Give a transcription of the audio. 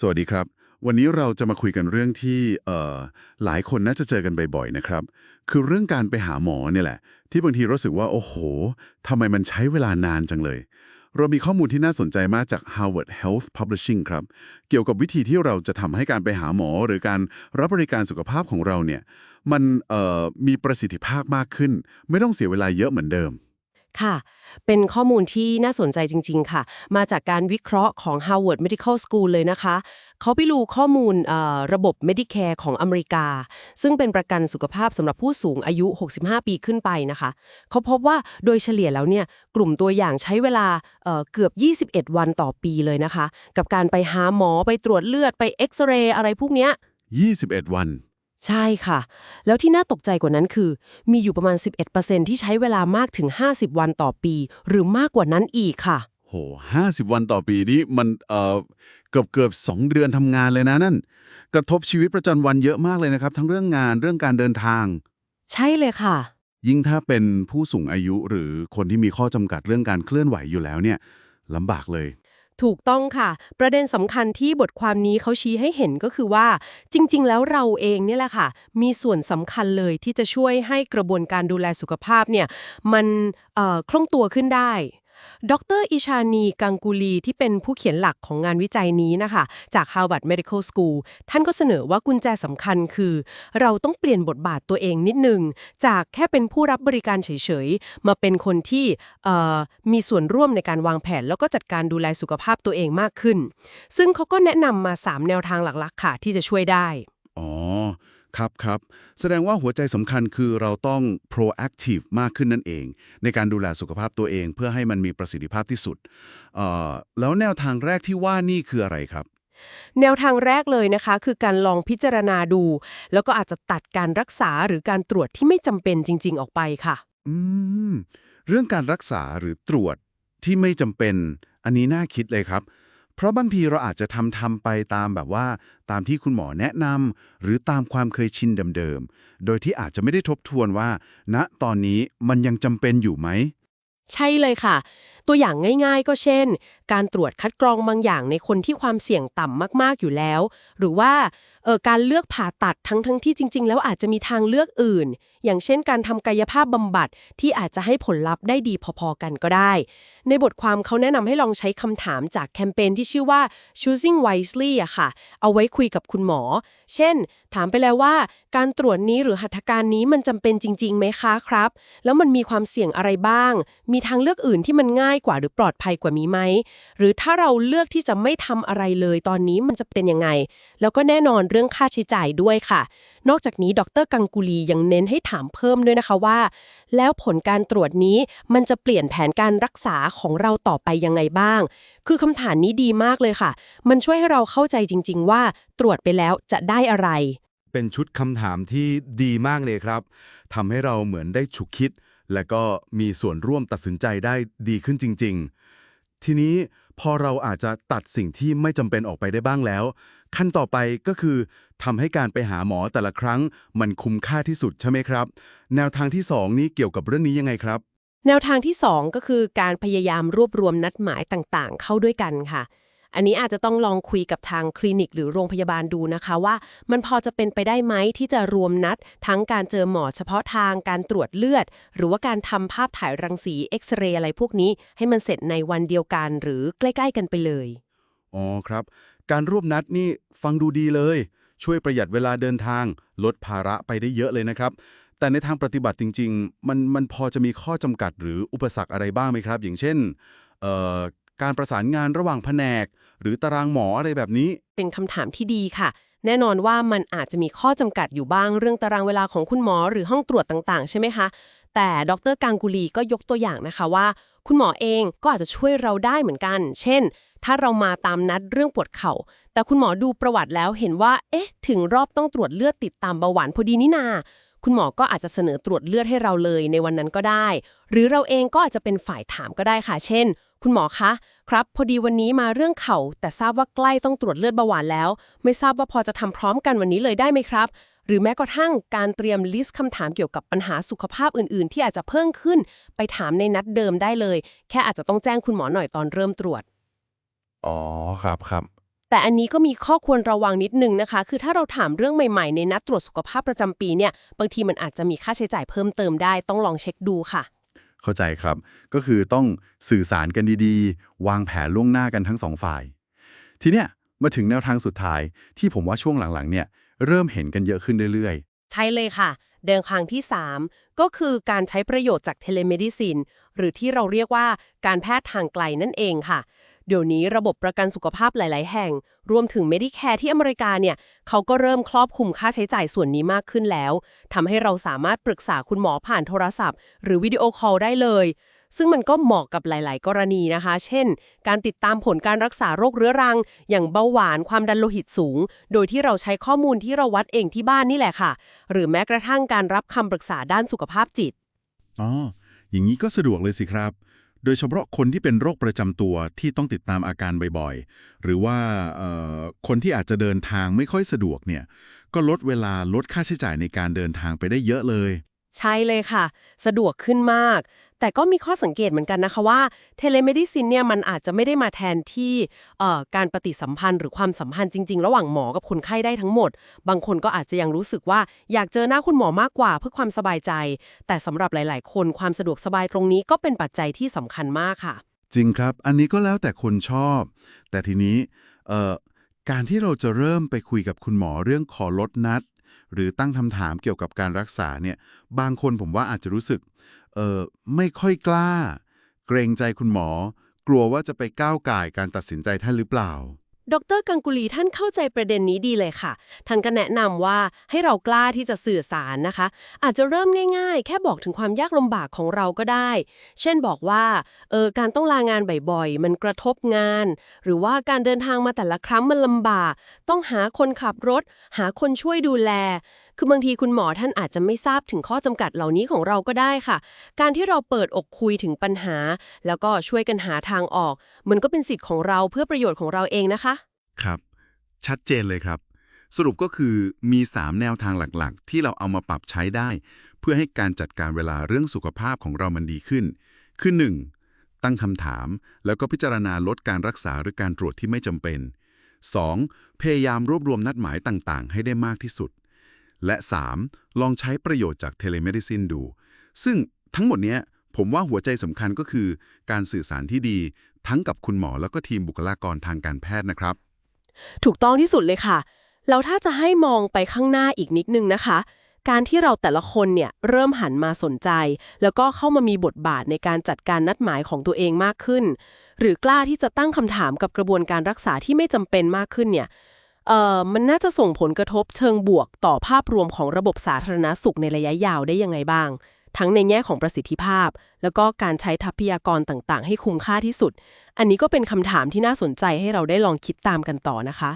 สวัสดีครับ วันนี้เราจะมาคุยกันเรื่องที่เอ่อหลายคนน่าจะเจอกันบ่อยๆนะครับ คือเรื่องการไปหาหมอเนี่ยแหละ ที่บางทีรู้สึกว่า โอ้โหทำไมมันใช้เวลานานจังเลย เรามีข้อมูลที่น่าสนใจมากจาก Harvard Health Publishing ครับ เกี่ยวกับวิธีที่เราจะทำให้การไปหาหมอ หรือการรับบริการสุขภาพของเราเนี่ยมันเอ่อมีประสิทธิภาพมากขึ้น ไม่ต้องเสียเวลาเยอะเหมือนเดิม ค่ะ เป็นข้อมูลที่น่าสนใจจริง ๆ ค่ะ มาจากการวิเคราะห์ของ Harvard Medical School เลยนะคะ เขาไปดูข้อมูลระบบ Medicare ของอเมริกา ซึ่งเป็นประกันสุขภาพสำหรับผู้สูงอายุ 65 ปีขึ้นไปนะคะ เขาพบว่าโดยเฉลี่ยแล้วเนี่ย กลุ่มตัวอย่างใช้เวลาเเกือบ 21 วันต่อปีเลยนะคะ กับการไปหาหมอไปตรวจเลือดไปเอ็กซเรย์อะไรพวกเนี้ย21 วัน ใช่ค่ะ แล้วที่น่าตกใจกว่านั้นคือ มีอยู่ประมาณ 11%ที่ใช้เวลามากถึง 50 วันต่อปี หรือมากกว่านั้นอีกค่ะ โห50 วันต่อปีนี้มันเอ่อเกือบเกือบสองเดือนทำงานเลยนะนั่น กระทบชีวิตประจำวันเยอะมากเลยนะครับ ทั้งเรื่องงานเรื่องการเดินทาง ใช่เลยค่ะ ยิ่งถ้าเป็นผู้สูงอายุหรือคนที่มีข้อจำกัดเรื่องการเคลื่อนไหวอยู่แล้วเนี่ยลำบากเลย ถูกต้องค่ะ ประเด็นสำคัญที่บทความนี้เขาชี้ให้เห็นก็คือว่า จริง ๆ แล้วเราเองเนี่ยแหละค่ะ มีส่วนสำคัญเลยที่จะช่วยให้กระบวนการดูแลสุขภาพเนี่ยมันเอ่อคล่องตัวขึ้นได้ ดรอิชานีกังกูลีที่เป็นผู้เขียนหลักของงานวิจัยนี้นะคะ จาก Harvard Medical School ท่านก็เสนอว่ากุญแจสำคัญคือ เราต้องเปลี่ยนบทบาทตัวเองนิดนึง จากแค่เป็นผู้รับบริการเฉยๆ มาเป็นคนที่มีส่วนร่วมในการวางแผน แล้วก็จัดการดูแลสุขภาพตัวเองมากขึ้น ซึ่งเขาก็แนะนำมา 3 แนวทางหลักๆค่ะที่จะช่วยได้ อ๋อ ครับครับ แสดงว่าหัวใจสำคัญคือเราต้อง proactive มากขึ้นนั่นเอง ในการดูแลสุขภาพตัวเอง เพื่อให้มันมีประสิทธิภาพที่สุดเอ่อแล้วแนวทางแรกที่ว่านี่คืออะไรครับ แนวทางแรกเลยนะคะ คือการลองพิจารณาดู แล้วก็อาจจะตัดการรักษาหรือการตรวจที่ไม่จำเป็นจริง ๆ ออกไปค่ะ อืม เรื่องการรักษาหรือตรวจที่ไม่จำเป็น อันนี้น่าคิดเลยครับ เพราะบางทีเราอาจจะทำทำไปตามแบบว่า ตามที่คุณหมอแนะนำหรือตามความเคยชินเดิมๆ โดยที่อาจจะไม่ได้ทบทวนว่า ณตอนนี้มันยังจำเป็นอยู่ไหม ใช่เลยค่ะ ตัวอย่างง่ายๆ ก็เช่น การตรวจคัดกรองบางอย่างในคนที่ความเสี่ยงต่ำมากๆอยู่แล้ว หรือว่าออการเลือกผ่าตัดทั้งทั้งๆที่จริง ๆ แล้วอาจจะมีทางเลือกอื่น อย่างเช่น การทำกายภาพบำบัดที่อาจจะให้ผลลัพธ์ได้ดีพอๆกันก็ได้ ในบทความเขาแนะนำให้ลองใช้คำถามจากแคมเปญที่ชื่อว่า choosing wisely อะค่ะ เอาไว้คุยกับคุณหมอ เช่น ถามไปแล้วว่า การตรวจนี้หรือหัตถการนี้มันจำเป็นจริงๆไหมคะครับ แล้วมันมีความเสี่ยงอะไรบ้างมีทางเลือกอื่นที่มันง่ายกว่าหรือปลอดภัยกว่ามีไหม หรือถ้าเราเลือกที่จะไม่ทำอะไรเลยตอนนี้มันจะเป็นยังไง แล้วก็แน่นอนเรื่องค่าใช้จ่ายด้วยค่ะ นอกจากนี้ดรกังกุลียังเน้นให้ถามเพิ่มด้วยนะคะว่า แล้วผลการตรวจนี้มันจะเปลี่ยนแผนการรักษาของเราต่อไปยังไงบ้าง คือคำถามนี้ดีมากเลยค่ะ มันช่วยให้เราเข้าใจจริง ๆ ว่าตรวจไปแล้วจะได้อะไร เป็นชุดคำถามที่ดีมากเลยครับทำให้เราเหมือนได้ฉุกคิด และก็มีส่วนร่วมตัดสินใจได้ดีขึ้นจริง ๆ ทีนี้พอเราอาจจะตัดสิ่งที่ไม่จำเป็นออกไปได้บ้างแล้ว ขั้นต่อไปก็คือทำให้การไปหาหมอแต่ละครั้ง มันคุ้มค่าที่สุดใช่ไหมครับ แนวทางที่สองนี้เกี่ยวกับเรื่องนี้ยังไงครับ แนวทางที่ 2 ก็คือการพยายามรวบรวมนัดหมายต่างๆ เข้าด้วยกันค่ะ อันนี้อาจจะต้องลองคุยกับทางคลินิกหรือโรงพยาบาลดูนะคะว่า มันพอจะเป็นไปได้ไหมที่จะรวมนัด ทั้งการเจอหมอเฉพาะทางการตรวจเลือด หรือว่าการทำภาพถ่ายรังสีเอ็กซเรย์อะไรพวกนี้ ให้มันเสร็จในวันเดียวกันหรือใกล้ ๆ กันไปเลยอ๋อครับ การรวบนัดนี่ฟังดูดีเลย ช่วยประหยัดเวลาเดินทาง ลดภาระไปได้เยอะเลยนะครับ แต่ในทางปฏิบัติจริง ๆ มันมันพอจะมีข้อจำกัดหรืออุปสรรคอะไรบ้างไหมครับ อย่างเช่นเอ่อ การประสานงานระหว่างแผนก หรือตารางหมออะไรแบบนี้ เป็นคำถามที่ดีค่ะ แน่นอนว่ามันอาจจะมีข้อจำกัดอยู่บ้างเรื่องตารางเวลาของคุณหมอหรือห้องตรวจต่างๆ ใช่ไหมคะ แต่ดรกางกุลีก็ยกตัวอย่างนะคะว่า คุณหมอเองก็อาจจะช่วยเราได้เหมือนกัน เช่น ถ้าเรามาตามนัดเรื่องปวดเข่า แต่คุณหมอดูประวัติแล้วเห็นว่า เอ๊ะ ถึงรอบต้องตรวจเลือดติดตามเบาหวานพอดีนี่นา คุณหมอก็อาจจะเสนอตรวจเลือดให้เราเลยในวันนั้นก็ได้ หรือเราเองก็อาจจะเป็นฝ่ายถามก็ได้ค่ะ เช่น คุณหมอคะ ครับ พอดีวันนี้มาเรื่องเข่าแต่ทราบว่าใกล้ต้องตรวจเลือดเบาหวานแล้ว ไม่ทราบว่าพอจะทำพร้อมกันวันนี้เลยได้ไหมครับ หรือแม้กระทั่งการเตรียมลิสต์คำถามเกี่ยวกับปัญหาสุขภาพอื่น ๆ ที่อาจจะเพิ่มขึ้น ไปถามในนัดเดิมได้เลย แค่อาจจะต้องแจ้งคุณหมอหน่อยตอนเริ่มตรวจ อ๋อครับครับ แแต่อันนี้ก็มีข้อควรระวังนิดนึงนะคะ คือถ้าเราถามเรื่องใหม่ๆ ในนัดตรวจสุขภาพประจำปีเนี่ย บางทีมันอาจจะมีค่าใช้จ่ายเพิ่มเติมได้ ต้องลองเช็คดูค่ะ เข้าใจครับ ก็คือต้องสื่อสารกันดีๆ วางแผนล่วงหน้ากันทั้งสองฝ่าย ทีเนี้ยมาถึงแนวทางสุดท้ายที่ผมว่าช่วงหลังๆ เนี่ยเริ่มเห็นกันเยอะขึ้นเรื่อยใช่เลยค่ะ เดินทางที่ 3 ก็คือการใช้ประโยชน์จากเทเลเมดิซิน หรือที่เราเรียกว่าการแพทย์ทางไกลนั่นเองค่ะ เดี๋ยวนี้ระบบประกันสุขภาพหลาย ๆ แห่ง รวมถึง Medicare ที่อเมริกาเนี่ยเขาก็เริ่มครอบคลุมค่าใช้จ่ายส่วนนี้มากขึ้นแล้วทำให้เราสามารถปรึกษาคุณหมอผ่านโทรศัพท์ หรือวิดีโอคอลได้เลย ซึ่งมันก็เหมาะกับหลาย ๆ กรณีนะคะ เช่น การติดตามผลการรักษาโรคเรื้อรัง อย่างเบาหวานความดันโลหิตสูง โดยที่เราใช้ข้อมูลที่เราวัดเองที่บ้านนี่แหละค่ะ หรือแม้กระทั่งการรับคำปรึกษาด้านสุขภาพจิตอ๋ออย่างนี้ก็สะดวกเลยสิครับ โดยเฉพาะคนที่เป็นโรคประจำตัวที่ต้องติดตามอาการบ่อยๆ หรือว่าคนที่อาจจะเดินทางไม่ค่อยสะดวกเนี่ย ก็ลดเวลาลดค่าใช้จ่ายในการเดินทางไปได้เยอะเลย ใช่เลยค่ะ สะดวกขึ้นมาก แต่ก็มีข้อสังเกตเหมือนกันนะคะว่าเทเลเมดิซินเนี่ยมันอาจจะไม่ได้มาแทนที่เอ่อการปฏิสัมพันธ์หรือความสัมพันธ์จริง ๆ ระหว่างหมอกับคนไข้ได้ทั้งหมด บางคนก็อาจจะยังรู้สึกว่าอยากเจอหน้าคุณหมอมากกว่าเพื่อความสบายใจ แต่สำหรับหลาย ๆ คนความสะดวกสบายตรงนี้ก็เป็นปัจจัยที่สำคัญมากค่ะ จริงครับ อันนี้ก็แล้วแต่คนชอบ แต่ทีนี้เอ่อการที่เราจะเริ่มไปคุยกับคุณหมอเรื่องขอลดนัดหรือตั้งคำถามเกี่ยวกับการรักษาเนี่ย บางคนผมว่าอาจจะรู้สึก เออไม่ค่อยกล้า เกรงใจคุณหมอ กลัวว่าจะไปก้าวก่ายการตัดสินใจท่านหรือเปล่า ดรกังกุลีท่านเข้าใจประเด็นนี้ดีเลยค่ะ ท่านก็แนะนำว่าให้เรากล้าที่จะสื่อสารนะคะ อาจจะเริ่มง่ายๆ แค่บอกถึงความยากลำบากของเราก็ได้ เช่นบอกว่าเออการต้องลางานบ่อยๆ มันกระทบงาน หรือว่าการเดินทางมาแต่ละครั้งมันลำบาก ต้องหาคนขับรถ หาคนช่วยดูแลคือบางทีคุณหมอท่านอาจจะไม่ทราบถึงข้อจำกัดเหล่านี้ของเราก็ได้ค่ะ การที่เราเปิดอกคุยถึงปัญหา แล้วก็ช่วยกันหาทางออก มันก็เป็นสิทธิ์ของเราเพื่อประโยชน์ของเราเองนะคะ ครับ ชัดเจนเลยครับ สรุปก็คือมี 3 แนวทางหลักๆ ที่เราเอามาปรับใช้ได้ เพื่อให้การจัดการเวลาเรื่องสุขภาพของเรามันดีขึ้น คือ 1. ตั้งคำถาม แล้วก็พิจารณาลดการรักษาหรือการตรวจที่ไม่จำเป็น 2. พยายามรวบรวมนัดหมายต่างๆ ให้ได้มากที่สุด และ 3. ลองใช้ประโยชน์จากเทเลเมดิซินดู ซึ่งทั้งหมดนี้ผมว่าหัวใจสำคัญก็คือ การสื่อสารที่ดี ทั้งกับคุณหมอแล้วก็ทีมบุคลากรทางการแพทย์นะครับ ถูกต้องที่สุดเลยค่ะแล้วถ้าจะให้มองไปข้างหน้าอีกนิดนึงนะคะ การที่เราแต่ละคนเนี่ยเริ่มหันมาสนใจ แล้วก็เข้ามามีบทบาทในการจัดการนัดหมายของตัวเองมากขึ้น หรือกล้าที่จะตั้งคำถามกับกระบวนการรักษาที่ไม่จำเป็นมากขึ้นเนี่ย มันน่าจะส่งผลกระทบเชิงบวกต่อภาพรวมของระบบสาธารณสุขในระยะยาวได้ยังไงบ้าง ทั้งในแง่ของประสิทธิภาพ แล้วก็การใช้ทรัพยากรต่างๆ ให้คุ้มค่าที่สุด อันนี้ก็เป็นคำถามที่น่าสนใจให้เราได้ลองคิดตามกันต่อนะคะ